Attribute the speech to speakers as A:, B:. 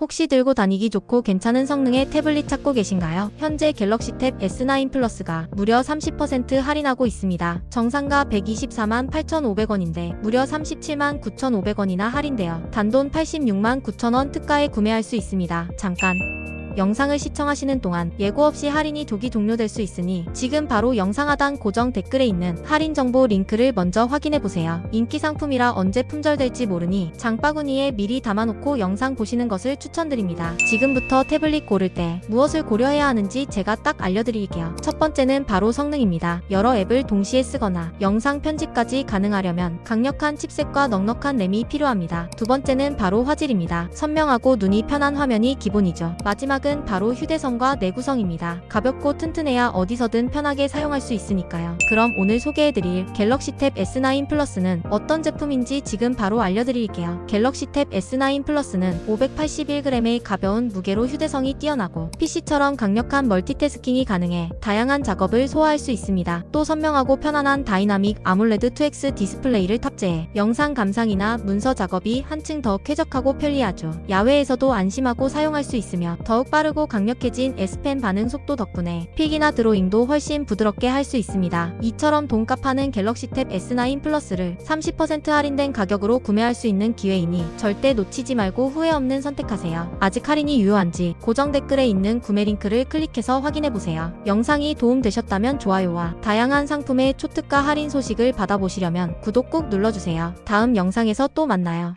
A: 혹시 들고 다니기 좋고 괜찮은 성능의 태블릿 찾고 계신가요? 현재 갤럭시 탭 S9 플러스가 무려 30% 할인하고 있습니다. 정상가 124만 8,500원인데 무려 37만 9,500원이나 할인되어 단돈 86만 9천원 특가에 구매할 수 있습니다. 잠깐 영상을 시청하시는 동안 예고 없이 할인이 조기 종료될 수 있으니 지금 바로 영상 하단 고정 댓글에 있는 할인 정보 링크를 먼저 확인해 보세요. 인기 상품이라 언제 품절될지 모르니 장바구니에 미리 담아놓고 영상 보시는 것을 추천드립니다. 지금부터 태블릿 고를 때 무엇을 고려해야 하는지 제가 딱 알려드릴게요. 첫 번째는 바로 성능입니다. 여러 앱을 동시에 쓰거나 영상 편집까지 가능하려면 강력한 칩셋과 넉넉한 램이 필요합니다. 두 번째는 바로 화질입니다. 선명하고 눈이 편한 화면이 기본이죠. 마지막 은 바로 휴대성과 내구성입니다. 가볍고 튼튼해야 어디서든 편하게 사용할 수 있으니까요. 그럼 오늘 소개해드릴 갤럭시 탭 S9 플러스는 어떤 제품인지 지금 바로 알려드릴게요. 갤럭시 탭 S9 플러스는 581g의 가벼운 무게로 휴대성이 뛰어나고 PC처럼 강력한 멀티태스킹이 가능해 다양한 작업을 소화할 수 있습니다. 또 선명하고 편안한 다이나믹 아몰레드 2X 디스플레이를 탑재해 영상 감상이나 문서 작업이 한층 더 쾌적하고 편리하죠. 야외에서도 안심하고 사용할 수 있으며 더욱 빠르고 강력해진 S펜 반응 속도 덕분에 필기나 드로잉도 훨씬 부드럽게 할 수 있습니다. 이처럼 돈값 하는 갤럭시 탭 S9 플러스를 30% 할인된 가격으로 구매할 수 있는 기회이니 절대 놓치지 말고 후회 없는 선택하세요. 아직 할인이 유효한지 고정 댓글에 있는 구매 링크를 클릭해서 확인해보세요. 영상이 도움되셨다면 좋아요와 다양한 상품의 초특가 할인 소식을 받아보시려면 구독 꼭 눌러주세요. 다음 영상에서 또 만나요.